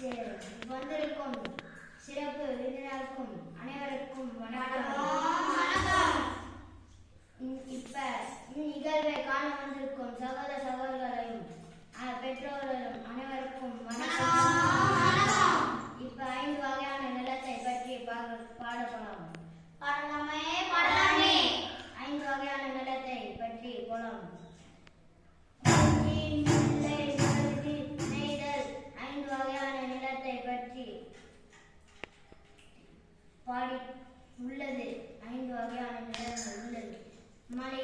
வந்திருக்கும் சிறப்பு விருந்தினருக்கும் அனைவருக்கும் வணக்கம். இப்ப நிகழ்வை காண வந்திருக்கும் சகோதர சகோதரர்களையும் பெற்றோர்களும் அனைவருக்கும் வணக்கம். இப்ப ஐந்து வகையான நிலத்தை பற்றி பாட போலாம் பாடலாமே பாடலாமே. ஐந்து வகையான நிலத்தை பற்றி போலாம். பாடி உள்ளது. ஐந்து வகையான நிலங்கள் உள்ளது. மலை